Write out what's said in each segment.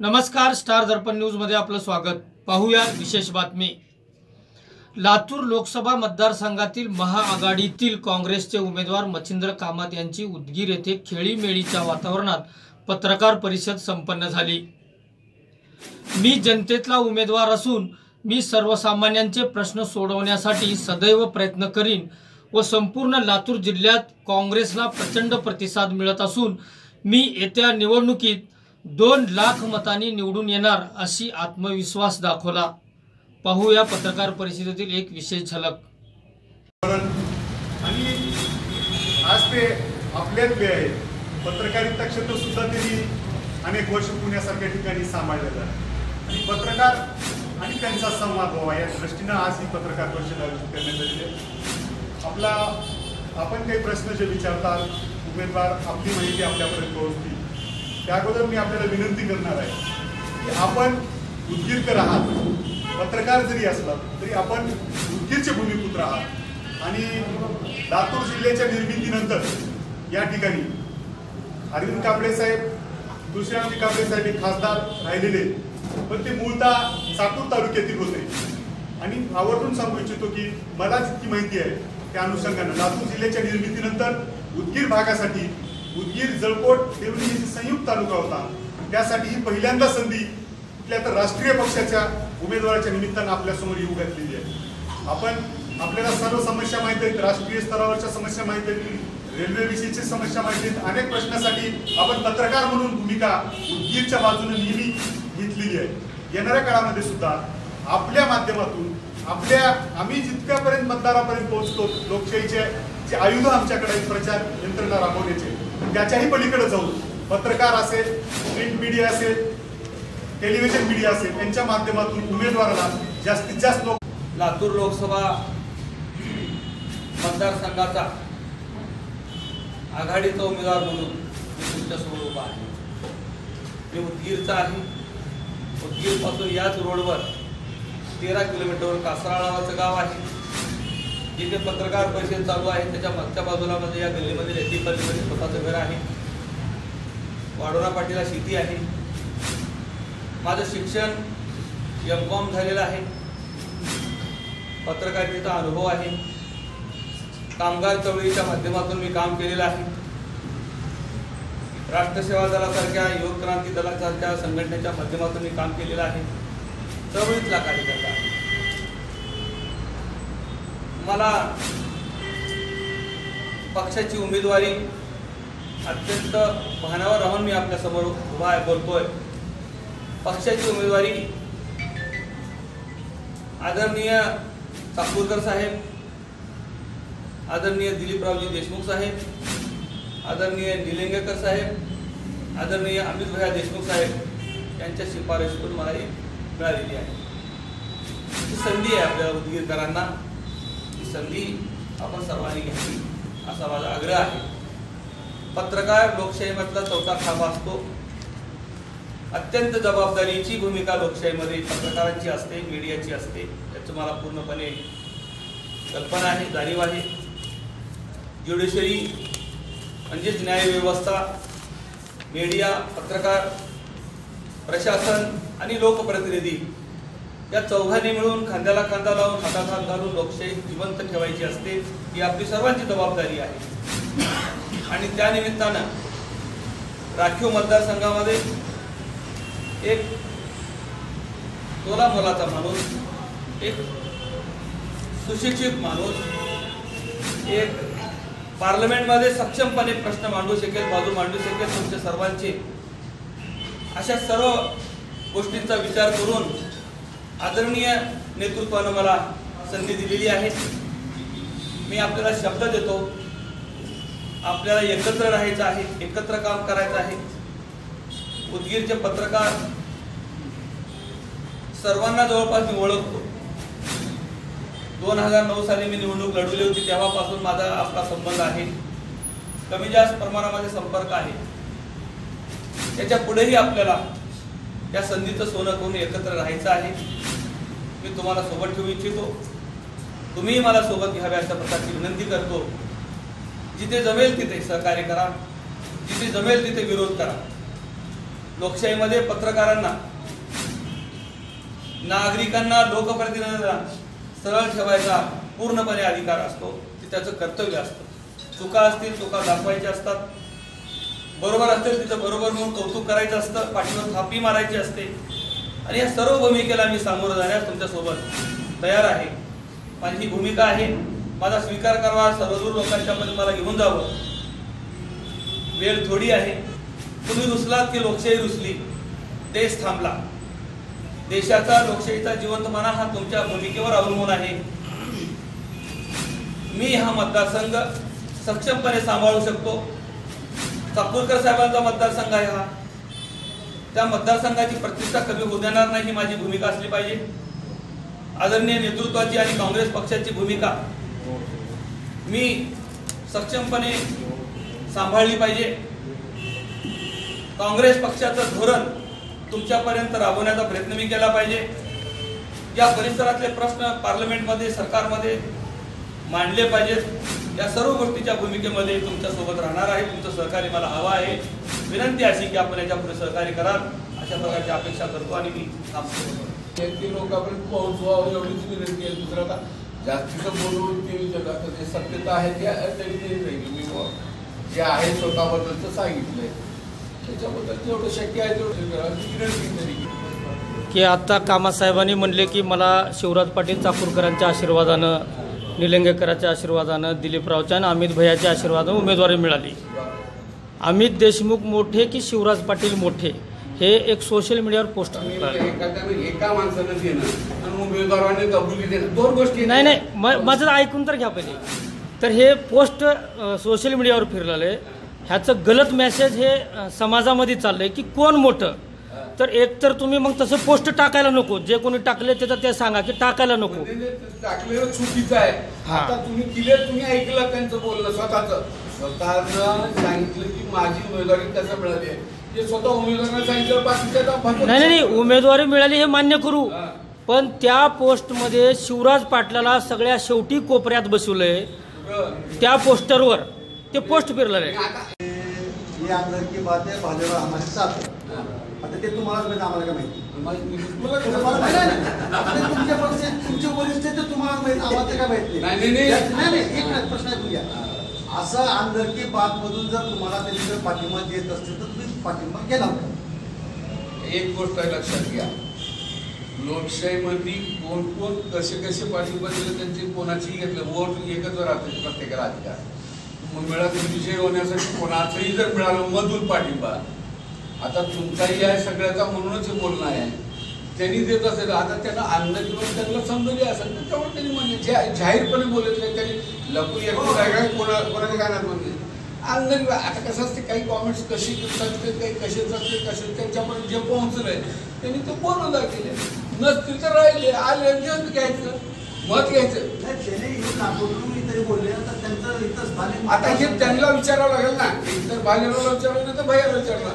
नमस्कार स्टार दर्पण न्यूजमध्ये आपलं स्वागत. पाहूया विशेष बातमी. लातूर लोकसभा मतदारसंघातील महाआघाडीतील काँग्रेसचे उमेदवार मच्छिंद्र कामत यांची उदगीर येथे खेळीमेळीच्या वातावरणात पत्रकार परिषद संपन्न झाली. मी जनतेतला उमेदवार असून मी सर्वसामान्यांचे प्रश्न सोडवण्यासाठी सदैव प्रयत्न करीन व संपूर्ण लातूर जिल्ह्यात काँग्रेसला प्रचंड प्रतिसाद मिळत असून मी येत्या निवडणुकीत दोन लाख मतांनी निवडून येणार अशी आत्मविश्वास दाखवला. पाहूया पत्रकार परिषदेतील एक विशेष झलक. आणि आज ते आपल्यातले आहेत पत्रकारिता क्षेत्र सुद्धा त्यांनी अनेक वर्ष पुण्यासारख्या ठिकाणी सांभाळलेलं आहे. आणि पत्रकार आणि त्यांचा संवाद व्हावा या दृष्टीनं आज ही पत्रकार परिषद आयोजित करण्यात आली आपला आपण काही प्रश्न जे विचारतात उमेदवार आपली माहिती आपल्यापर्यंत पोहोचतील. त्या अगोदर मी आपल्याला विनंती करणार आहे की आपण उदगीरकर आहात पत्रकार जरी असला तरी आपण उदगीरचे भूमिपुत्र आहात. आणि लातूर जिल्ह्याच्या निर्मितीनंतर या ठिकाणी अरविंद कांबळे साहेब तुळशीरामजी कांबळे साहेब हे खासदार राहिलेले पण ते मूळतः चाकूर तालुक्यातील होते. आणि आवर्जून सांगू इच्छितो की मला जितकी माहिती आहे त्या अनुषंगानं. लातूर जिल्ह्याच्या निर्मितीनंतर उदगीर भागासाठी उदगीर जळकोट देवणी संयुक्त तालुका होता त्यासाठी ही पहिल्यांदा संधी कुठल्या तर राष्ट्रीय पक्षाच्या उमेदवाराच्या निमित्तानं आपल्यासमोर येऊ घातलेली आहे. आपण आपल्याला सर्व समस्या माहिती आहेत राष्ट्रीय स्तरावरच्या समस्या माहिती आहेत रेल्वेविषयीची समस्या माहिती आहेत. अनेक प्रश्नासाठी आपण पत्रकार म्हणून भूमिका उदगीरच्या बाजूने नेहमी घेतलेली आहे. येणाऱ्या काळामध्ये सुद्धा आपल्या माध्यमातून आपल्या आम्ही जितक्यापर्यंत मतदारापर्यंत पोहोचतो लोकशाहीचे जे आयुध आमच्याकडे प्रचार यंत्रणा राबवण्याचे त्याच्याही पलीकडे जाऊन पत्रकार असेल प्रिंट मीडिया असेल टेलिव्हिजन मीडिया असेल यांच्या माध्यमातून उमेदवाराला जास्तीत जास्त लोक लातूर लोकसभा मतदारसंघाचा आघाडीचा उमेदवार म्हणून मी तुमच्यासमोर उभा आहे. मी उदगीरचा आहे. उदगीरपासून याच रोडवर तेरा किलोमीटरवर कासरा नावाचं गाव आहे. जिथे पत्रकार परिषद चालू आहे त्याच्या मागच्या बाजूला म्हणजे या गल्लीमध्ये रेतीपल्लीमध्ये स्वतःचं घर आहे. वाडोरा पाटीला शेती आहे. माझं शिक्षण एम कॉम झालेलं आहे. पत्रकारितेचा अनुभव आहे. कामगार चळवळीच्या माध्यमातून मी काम केलेलं आहे. राष्ट्रसेवा दलासारख्या युवक क्रांती दलासारख्या संघटनेच्या माध्यमातून मी काम केलेलं आहे. चळवळीतला कार्यकर्ता आहे. मला पक्षाची उमेदवारी अत्यंत भानावर राहून मी आपल्यासमोर उभा आहे बोलतोय. पक्षाची उमेदवारी आदरणीय चाकूरकर साहेब आदरणीय दिलीपरावजी देशमुख साहेब आदरणीय निलंगेकर साहेब आदरणीय अमित भैया देशमुख साहेब यांच्या शिफारशीतून मला ही मिळालेली आहे. संधी आहे आपल्या उदगीरकरांना. ही संधी आपण सर्वांनी घ्यावी असा माझा आग्रह आहे. पत्रकार लोकशाहीमधला चौथा खांबा असतो. अत्यंत जबाबदारीची भूमिका लोकशाहीमध्ये पत्रकारांची असते मीडियाची असते. याचं मला पूर्णपणे कल्पना आहे जाणीव आहे. ज्युडिशरी म्हणजेच न्यायव्यवस्था मीडिया पत्रकार प्रशासन आणि लोकप्रतिनिधी या चौघांनी मिळून खांद्याला खांदा लावून हातात हात घालून लोकशाही जिवंत ठेवायची असते ही आपली सर्वांची जबाबदारी आहे. आणि त्यानिमित्तानं राखीव मतदारसंघामध्ये एक तोला मोलाचा माणूस एक सुशिक्षित माणूस एक पार्लमेंटमध्ये सक्षमपणे प्रश्न मांडू शकेल बाजू मांडू शकेल तुमच्या सर्वांचे अशा सर्व गोष्टींचा विचार करून आदरणीय नेतृत्वानं मला संधी दिलेली आहे. मी आपल्याला शब्द देतो. आपल्याला एकत्र राहायचं आहे एकत्र काम करायचं आहे. उदगीरचे पत्रकार सर्वांना जवळपास मी ओळखतो. दोन हजार नऊ साली मी निवडणूक लढवली होती तेव्हापासून माझा आपला संबंध आहे. कमी जास्त प्रमाणामध्ये संपर्क आहे. त्याच्या पुढेही आपल्याला या संधीचं सोनं करून एकत्र राहायचं आहे. मी तुम्हाला सोबत ठेवू इच्छितो. तुम्हीही मला सोबत घ्यावे अशा प्रकारची विनंती करतो. जिथे जमेल तिथे सहकार्य करा. जिथे जमेल तिथे विरोध करा. लोकशाहीमध्ये पत्रकारांना नागरिकांना लोकप्रतिनिधींना सरळ ठेवायचा पूर्णपणे अधिकार असतो. ते त्याचं कर्तव्य असतं. चुका असतील चुका दाखवायच्या असतात. बरोबर असतील तिथं बरोबर म्हणून कौतुक करायचं असतं. पाठीवर थापी मारायची असते. आणि या सर्व भूमिकेला मी सामोरं जाण्यास तुमच्यासोबत तयार आहे. माझी ही भूमिका आहे. माझा स्वीकार करावा सर्वदूर लोकांच्या मध्ये मला घेऊन जावं. वेळ थोडी आहे. तुम्ही रुसलात की लोकशाही रुसली? देश थांबला. देशाचा लोकशाहीचा जिवंतपणा हा तुमच्या भूमिकेवर अवलंबून आहे. मी हा मतदारसंघ सक्षमपणे सांभाळू शकतो. चाकूरकर साहेबांचा मतदारसंघ आहे हा. त्या मतदारसंघाची प्रतिष्ठा कमी होऊ देणार नाही ही माझी भूमिका असली पाहिजे. आदरणीय नेतृत्वाची आणि काँग्रेस पक्षाची भूमिका मी सक्षमपणे सांभाळली पाहिजे. काँग्रेस पक्षाचं धोरण तुमच्यापर्यंत राबवण्याचा प्रयत्न मी केला पाहिजे. या परिसरातले प्रश्न पार्लमेंटमध्ये सरकारमध्ये मांडले पाहिजेत. या सर्व गोष्टीच्या भूमिकेमध्ये तुमच्यासोबत राहणार आहे. तुमचं सहकार्य मला हवं आहे. विनंती अशी की आपण याच्यापुढे सहकार्य कराल. अशा प्रकारची अपेक्षा करतो आणि मी ते लोकांपर्यंत पोहोचवावं एवढीच विनंती आहे. दुसरं का जास्तीचं बोलून ते जगात जे सत्यता आहे ते तरी ते नाही. मी जे आहे स्वतःबद्दलचं सांगितलंय. त्याच्याबद्दल जेवढं शक्य आहे तेवढं करा. ही विनंती तरी. की आता कामासाहेबांनी म्हणले की मला शिवराज पाटील चाकूरकरांच्या आशीर्वादानं निलंगेकरांच्या आशीर्वादानं दिलीपरावच्या आणि अमित भैयाच्या आशीर्वादानं उमेदवारी मिळाली. अमित देशमुख मोठे की शिवराज पाटील मोठे? हे एक सोशल मीडियावर पोस्ट नाही नाही म- माझं ऐकून तर घ्या पहिले. तर हे पोस्ट सोशल मीडियावर फिरलेलं आहे. ह्याचं गलत मेसेज हे समाजामध्ये चाललंय की कोण मोठं? तर एक तर तुम्ही मग तसं पोस्ट टाकायला नको. जे कोणी टाकले त्याचं ते सांगा की टाकायला नको. म्हणजे टाकलेलं चुकीचं आहे. आता तुम्ही तुम्ही ऐकलं त्यांचं बोलणं स्वतःच. स्वतःनं सांगितलं की माझी उमेदवारी कसं मिळाली आहे? ते स्वतः उमेदवारांना सांगितलं बाकीच्या नाही नाही नाही, उमेदवारी मिळाली हे मान्य करू. पण त्या पोस्टमध्ये शिवराज पाटलाला सगळ्या शेवटी कोपऱ्यात बसवलंय. त्या पोस्टरवर ते पोस्ट फिरलेलं आहे भाजपा साथ आता ते तुम्हालाच माहिती आम्हाला काय माहिती? तुमच्या पक्ष तुमचे वरिष्ठ ते तुम्हाला माहिती आम्हाला काय माहिती? नाही, एक प्रश्न ऐकून घ्या. असं अंदर की बात मधून जर तुम्हाला त्यांनी जर पाठिंबा देत असतील तर तुम्ही पाठिंबा केला. होता एक गोष्ट आहे लक्षात घ्या. लोकशाहीमध्ये कोण कोण कसे कसे पाठिंबा दिले त्यांची कोणाचीही घेतलं. वोट एकच राहते प्रत्येकाला अधिकार. मग मिळत विजय होण्यासाठी कोणाचंही जर मिळालं मधून पाठिंबा. आता तुमचाही आहे सगळ्याचा म्हणूनच बोलणं आहे. त्यांनी देत असेल आता त्यांना अन्न किंवा त्यांना समजली असेल तर तेवढं त्यांनी म्हणजे जे जाहीरपणे बोलत नाही त्यांनी लपून एकूण काय काय कोणा कोणाच्या गाण्यात म्हणले. अन्न आता कसं असते काही कॉमेंट्स कशी असते काही कसेच असते कसे त्यांच्यापर्यंत जे पोहोचलंय त्यांनी ते बोलून दाखवले नसतील तर राहिले आले घेऊन घ्यायचं मत घ्यायचं. हे आता हे त्यांना विचारावं लागेल ना. एक तर भालेला विचारलं नाही तर भैयाला विचारलं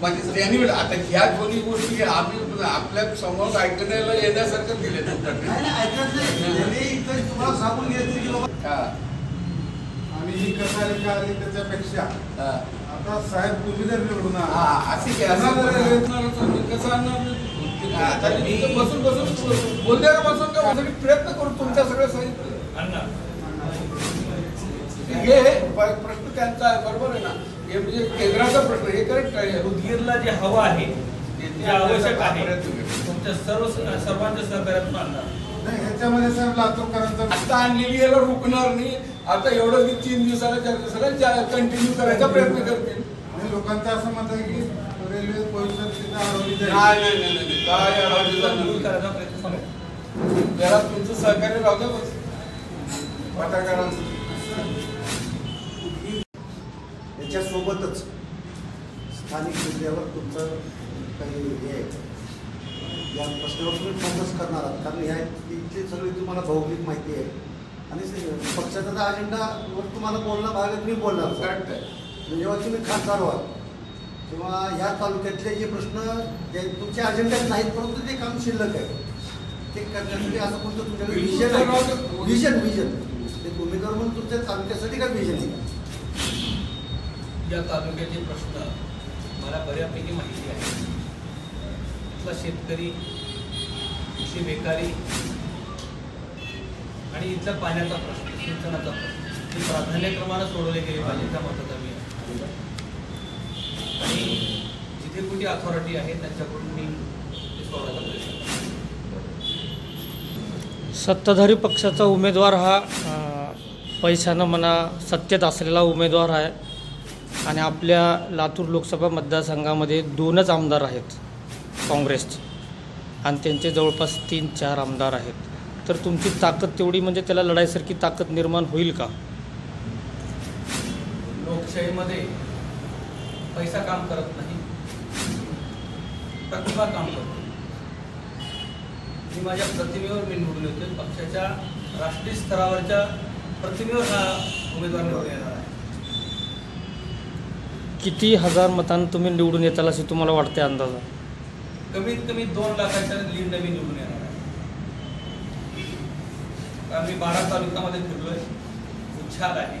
म्हणजे त्यांनी आता ह्या दोन्ही गोष्टी आम्ही आपल्यासमोर ऐकण्याला येण्यासारखं दिले नाही नाही ऐकत नाही त्यांनी इथं तुम्हाला सांगून घ्यायचं की बाबा आणि ही कसारी का आली त्याच्यापेक्षा आता साहेब तुम्ही जर निवडून आला, असे कसं आणणार मी बसून बसून बोलण्यावर बसून का प्रयत्न करू तुमच्या सगळ्या सांगितलं हे हे प्रश्न त्यांचा आहे बरोबर आहे ना हे म्हणजे केंद्राचा प्रश्न हे करेक्ट आहे. उदगीरला जे हवं आहे जे आवश्यक आहे प्रयत्न करू. तुमच्या सर्व सर्वांच्या सहकार्यातून आणणार. नाही ह्याच्यामध्ये साहेब लातूरकरांचा आता आणलेली याला रुकणार नाही. आता एवढं की तीन दिवसाला चार दिवसाला कंटिन्यू करायचा प्रयत्न करतील. आणि लोकांचं असं मत आहे की रेल्वे पोझिशन तिथं अडवली जाईल. नाही नाही नाही नाही काय अडवली. करायचा प्रयत्न. जरा तुमचं सहकार्य द्या बस. पत्रकारांचं याच्यासोबतच स्थानिक मुद्द्यावर तुमचं काही हे आहे. या प्रश्नावर तुम्ही फोकस करणार आहात. कारण ह्या इथली सगळी तुम्हाला भौगोलिक माहिती आहे. आणि पक्षाचा अजेंडावर तुम्हाला बोलणं भाग तुम्ही बोलणार करेक्ट आहे. जेव्हा तुम्ही खासदार व्हाल किंवा ह्या तालुक्यातले जे प्रश्न जे तुमच्या अजेंड्यात नाहीत परंतु ते काम शिल्लक आहे. ते करण्यासाठी असं कोणतं तुमच्याकडे विजन आहे? विजन विजन ते उमेदवार म्हणून तुमच्या तालुक्यासाठी काय विजन आहे? या तालुक्याचे प्रश्न मला बऱ्यापैकी माहिती आहे इथला शेतकरी इथली बेकारी आणि इथला पाण्याचा प्रश्न सिंचनाचा प्रश्न. हे प्राधान्यक्रमानं सोडवले गेले पाहिजे त्या मताचा मी आणि जिथे कुठे अथॉरिटी आहे त्यांच्याकडून मी ते सोडवायचा प्रयत्न सत्ताधारी पक्षाचा उमेदवार हा पैशानं म्हणा सत्तेत असलेला उमेदवार आहे. आणि आपल्या लातूर लोकसभा मतदारसंघामध्ये दोनच आमदार आहेत काँग्रेसचे. आणि त्यांचे जवळपास तीन चार आमदार आहेत. तर तुमची ताकद तेवढी म्हणजे त्याला लढाईसारखी ताकद निर्माण होईल का? लोकशाहीमध्ये पैसा काम करत नाही प्रतिभा काम करतो मी माझ्या प्रतिमेवर मी निवडून येतोय. पक्षाच्या राष्ट्रीय स्तरावरच्या प्रतिमेवर हा उमेदवार निवडून येणार किती हजार मतांनी तुम्ही निवडून येताल असे तुम्हाला वाटते अंदाजा कमीत कमी दोन लाखाच्या लीडने मी निवडून येणार आहे. कारण मी बारा तालुक्यामध्ये फिरलोय. उच्छाद आहे.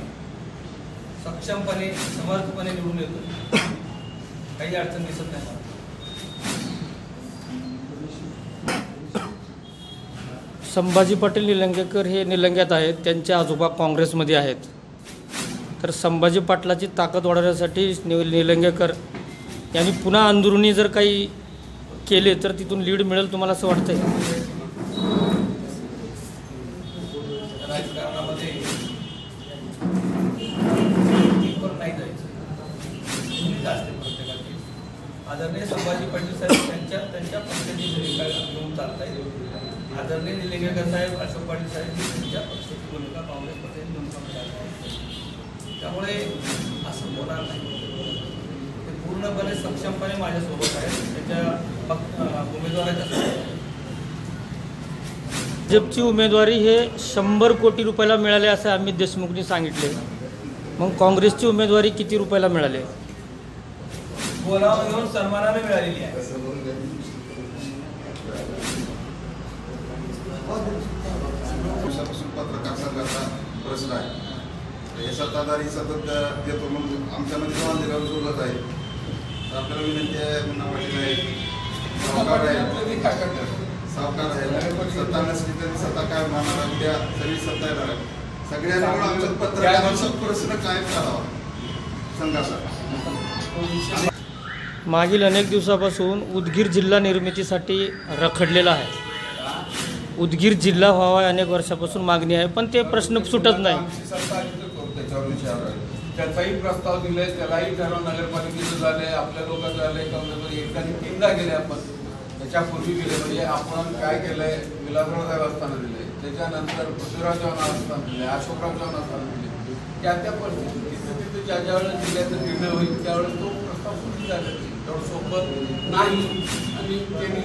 सक्षमपणे समर्थपणे निवडून येतो काही अडचण दिसत नाही मला. संभाजी पाटील निलंगेकर हे निलंग्यात आहेत. त्यांचे आजोबा काँग्रेसमध्ये आहेत. तर संभाजी पाटलाची ताकद वाढवण्यासाठी नि निलंगेकर यांनी पुन्हा अंदरुनी जर काही केले तर तिथून लीड मिळेल तुम्हाला असं वाटतंय? पूर्णपणे सक्षमपणे माझ्यासोबत आहेत. त्याच्या उमेदवाराच्या. भाजपची उमेदवारी हे शंभर कोटी रुपयाला मिळाले असं अमित देशमुखनी सांगितले. मग काँग्रेसची उमेदवारी किती रुपयाला मिळाली? घेऊन सन्मानाने मिळालेली आहे. प्रश्न आहे. हे सत्ताधारी सतत देतो म्हणून आमच्यामध्ये अंधेरा सोडत आहे. आपल्याला विनंती आहे मुन्ना पाटील आहे सावकार आहे काय करतात सावकार आहे सत्ता नसली तरी सत्ता काय? होणार आहे उद्या सगळी सत्ता येणार आहे सगळ्यांनी मिळून आमच्या पत्रकारांचा प्रश्न कायम करावा संघाचा. मागील अनेक दिवसापासून उदगीर जिल्हा निर्मितीसाठी रखडलेला आहे. उदगीर जिल्हा व्हावा अनेक वर्षापासून मागणी आहे पण ते प्रश्न सुटत नाही. त्याचाही प्रस्ताव दिले त्यालाही ठराव नगरपालिकेचं झालंय आपल्या लोकांचं झालंय काँग्रेसमध्ये एकदा तीनदा गेले आपण. त्याच्यापूर्वी गेले म्हणजे आपण काय केलंय? विलासराव साहेब असताना दिले त्याच्यानंतर पृथ्वीराव चव्हाण असताना दिले अशोकराव चव्हाण असताना दिले त्या त्या परिस्थितीत तिथे तिथे ज्या ज्या जिल्ह्याचं जिल्ह्याचा निर्णय होईल त्यावेळेस तो प्रस्ताव पूर्ण झाला तेवढं नाही. आणि त्यांनी